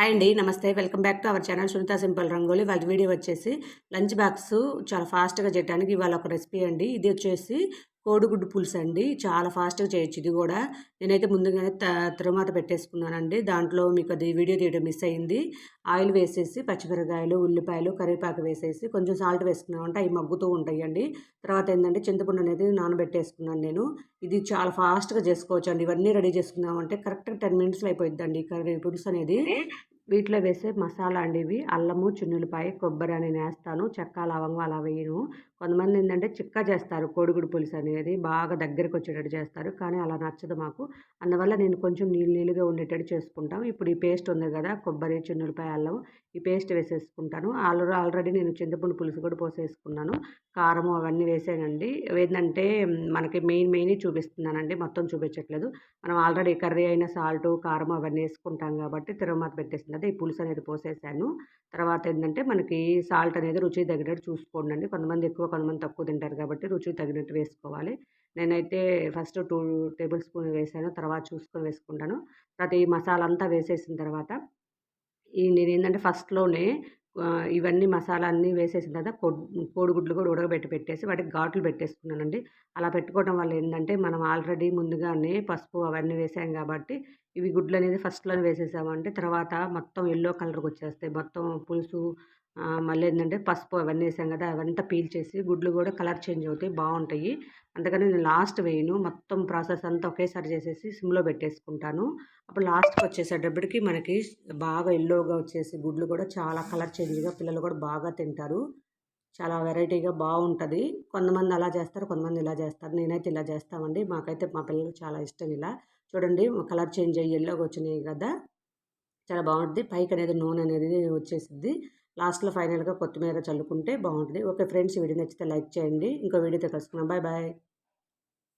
Hi అండి నమస్తే. Welcome back to our channel Sunitha simple rangoli వాళ్ళ వీడియో వచ్చేసి లంచ్ బాక్స్ చాలా ఫాస్ట్గా చేయడానికి ఇవాళ ఒక రెసిపీ అండి. ఇది వచ్చేసి కోడిగుడ్డు పులుసు అండి. చాలా ఫాస్ట్గా చేయొచ్చు ఇది కూడా. నేనైతే ముందుగానే త తిరుమాత పెట్టేసుకున్నానండి. దాంట్లో మీకు అది వీడియో తీయడం మిస్ అయింది. ఆయిల్ వేసేసి పచ్చిమిరకాయలు ఉల్లిపాయలు కరివేపాకు వేసేసి కొంచెం సాల్ట్ వేసుకున్నామంటే అవి మగ్గుతూ ఉంటాయండి. తర్వాత ఏంటంటే చింతపండు అనేది నానబెట్టేసుకున్నాను నేను. ఇది చాలా ఫాస్ట్గా చేసుకోవచ్చు అండి ఇవన్నీ రెడీ చేసుకున్నామంటే కరెక్ట్గా టెన్ మినిట్స్లో అయిపోయిందండి కర్రీ పులుసు అనేది. వీటిలో వేసే మసాలా అండి ఇవి. అల్లము చున్నులపాయ కొబ్బరి అని వేస్తాను చెక్క లవంగం అలా వేయను. కొంతమంది ఏంటంటే చిక్క చేస్తారు. కోడిగుడు పులుసు అనేది బాగా దగ్గరికి వచ్చేటట్టు చేస్తారు. కానీ అలా నచ్చదు మాకు. అందువల్ల నేను కొంచెం నీళ్ళు నీళ్ళుగా ఉండేటట్టు చేసుకుంటాం. ఇప్పుడు ఈ పేస్ట్ ఉంది కదా కొబ్బరి చున్నులపాయ అల్లం ఈ పేస్ట్ వేసేసుకుంటాను. ఆల్రెడీ ఆల్రెడీ నేను చింతపండు పులుసు కూడా పోసేసుకున్నాను. కారం అవన్నీ వేసానండి. ఏంటంటే మనకి మెయిన్ మెయిన్ చూపిస్తున్నానండి. మొత్తం చూపించట్లేదు. మనం ఆల్రెడీ కర్రీ అయిన సాల్ట్ కారం అవన్నీ వేసుకుంటాం కాబట్టి తిరుమత పెట్టేసింది. ఈ పులుసు అనేది పోసేసాను. తర్వాత ఏంటంటే మనకి సాల్ట్ అనేది రుచి తగినట్టు చూసుకోండి అండి కొంతమంది ఎక్కువ కొంతమంది తక్కువ తింటారు కాబట్టి రుచి తగినట్టు వేసుకోవాలి. నేనైతే ఫస్ట్ టూ టేబుల్ స్పూన్ వేసాను. తర్వాత చూసుకొని వేసుకుంటాను. తర్వాత ఈ మసాలా అంతా వేసేసిన తర్వాత ఈ నేను ఏంటంటే ఫస్ట్లోనే ఇవన్నీ మసాలా అన్నీ వేసేసిన తర్వాత కోడిగుడ్లు కూడా ఉడకబెట్టి పెట్టేసి వాటికి ఘాట్లు పెట్టేసుకున్నానండి. అలా పెట్టుకోవడం వల్ల ఏంటంటే మనం ఆల్రెడీ ముందుగానే పసుపు అవన్నీ వేసాం కాబట్టి ఇవి గుడ్లు అనేది ఫస్ట్లోనే వేసేసామంటే తర్వాత మొత్తం ఎల్లో కలర్కి వచ్చేస్తాయి. మొత్తం పులుసు మళ్ళీ ఏంటంటే పసుపు అవన్నీ వేసాం కదా అవంతా పీల్చేసి గుడ్లు కూడా కలర్ చేంజ్ అవుతాయి బాగుంటాయి. అందుకని నేను లాస్ట్ వేయను. మొత్తం ప్రాసెస్ అంతా ఒకేసారి చేసేసి సిమ్లో పెట్టేసుకుంటాను. అప్పుడు లాస్ట్కి వచ్చేసేటప్పటికి మనకి బాగా ఎల్లోగా వచ్చేసి గుడ్లు కూడా చాలా కలర్ చేంజ్గా పిల్లలు కూడా బాగా తింటారు. చాలా వెరైటీగా బాగుంటుంది. కొంతమంది అలా చేస్తారు కొంతమంది ఇలా చేస్తారు. నేనైతే ఇలా చేస్తామండి. మాకైతే మా పిల్లలకు చాలా ఇష్టం ఇలా. చూడండి కలర్ చేంజ్ అయ్యి ఎల్లోకి వచ్చినాయి కదా. చాలా బాగుంటుంది. పైకి అనేది నూనె అనేది వచ్చేసిద్ది. లాస్ట్లో ఫైనల్గా కొత్తిమీర చల్లుకుంటే బాగుంటుంది. ఓకే ఫ్రెండ్స్ వీడియో నచ్చితే లైక్ చేయండి. ఇంకో వీడియోతో కలుసుకున్నాం బాయ్ బాయ్.